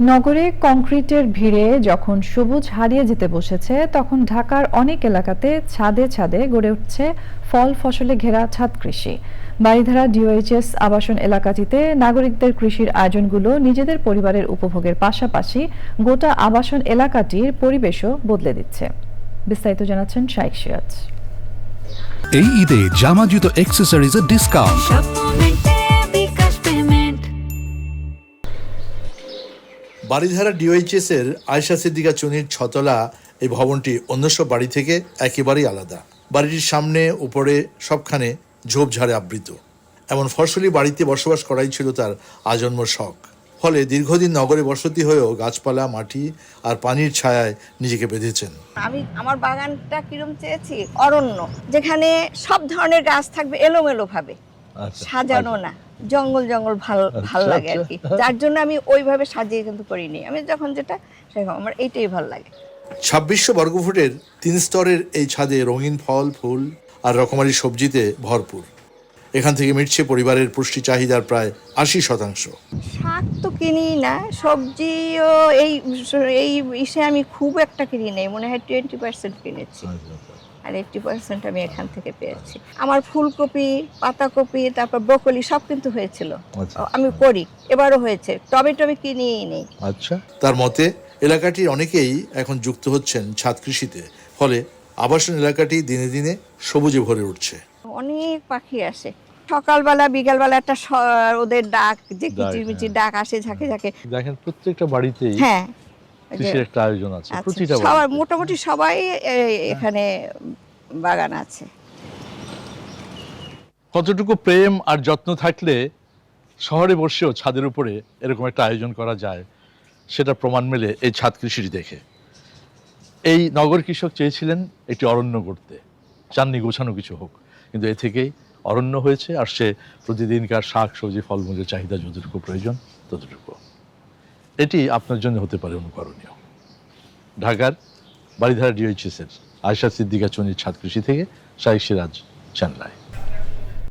নগরে কংক্রিটের ভিড়ে যখন সবুজ হারিয়ে যেতে বসেছে তখন ঢাকার অনেক এলাকাতে ছাদে ছাদে গড়ে উঠছে ফল ফসলে ঘেরা ছাদ কৃষি। বাড়িধারা ডিওএইচএস আবাসন এলাকাটিতে নাগরিকদের কৃষির আয়োজনগুলো নিজেদের পরিবারের উপভোগের পাশাপাশি গোটা আবাসন এলাকাটির পরিবেশও বদলে দিচ্ছে। বিস্তারিত জানাচ্ছেন শাইক সিরাজ। এই ঈদে জামা জুতো অ্যাক্সেসরিজের ডিসকাউন্ট বাড়িধারা ডিওএইচএস এর আয়শা সিদ্দিকা চুনির ছতলা এই ভবনটি অন্য সব বাড়ি থেকে একেবারেই আলাদা। বাড়িটির সামনে উপরে সবখানে ঝোপঝাড়ে আবৃত। এমন ফসলি বাড়িতে বসবাস করাই ছিল তার আজন্ম শখ। ফলে দীর্ঘদিন নগরে বসতি হয়েও গাছপালা মাটি আর পানির ছায়ায় নিজেকে বেঁধেছেন। আমি আমার বাগানটা কিরম চেয়েছি? অরণ্য। যেখানে সব ধরনের গাছ থাকবে এলোমেলো ভাবে সাজানো না। জঙ্গল জঙ্গল ভালো ভালো লাগে আর কি যার জন্য আমি ওইভাবে সাজিয়ে কিন্তু করিনি। আমি যখন যেটা সেরকম আমার এইটাই ভালো লাগে। ছাব্বিশশো বর্গফুটের তিন স্তরের এই ছাদে রঙিন ফল ফুল আর রকমারি সবজিতে ভরপুর। এখান থেকে মিটছে পরিবারের পুষ্টি চাহিদার প্রায় আশি শতাংশ। শাক তো কিনি না সবজিও এই এই ইসে আমি খুব একটা কিনি নাই। মনে হয় টোয়েন্টি পার্সেন্ট কিনেছি। আর এইটটি পার্সেন্ট আমি এখান থেকে পেয়েছি। আমার ফুলকপি পাতাকপি তারপর ব্রকলি সব কিন্তু হয়েছিল। আমি করি এবারও হয়েছে। টবে টবে কিনিই নেই। আচ্ছা। তার মতে এলাকাটির অনেকেই এখন যুক্ত হচ্ছেন ছাদ কৃষিতে। ফলে আবাসন এলাকাটি দিনে দিনে সবুজে ভরে উঠছে। অনেক পাখি আসে। সকালবেলা বিকালবেলা একটা ওদের ডাক যে কিচিরমিচির হ্যাঁ। ডাক আসে ঝাঁকে ঝাঁকে। দেখেন প্রত্যেকটা বাড়িতেই হ্যাঁ। কৃষির একটা আয়োজন আছে প্রতিটা সবার মোটামুটি সবাই এখানে বাগান আছে। কতটুকু প্রেম আর যত্ন থাকলে শহরে বসেও ছাদের উপরে এরকম একটা আয়োজন করা যায় সেটা প্রমাণ মেলে এই ছাদ কৃষিটি দেখে। এই নগর কৃষক চেয়েছিলেন একটি অরণ্য গড়তে। চাননি গোছানো কিছু হোক কিন্তু এ থেকেই অরণ্য হয়েছে আর সে প্রতিদিনকার শাক সবজি ফলমূলের চাহিদা যতটুকু প্রয়োজন ততটুকু। এটি আপনার জন্য হতে পারে অনুকরণীয়। ঢাকার বাড়িধারা ডিওইচএসের আয়শা সিদ্দিকা চনির ছাদ কৃষি থেকে শাহিক সিরাজ, চেন্নাই।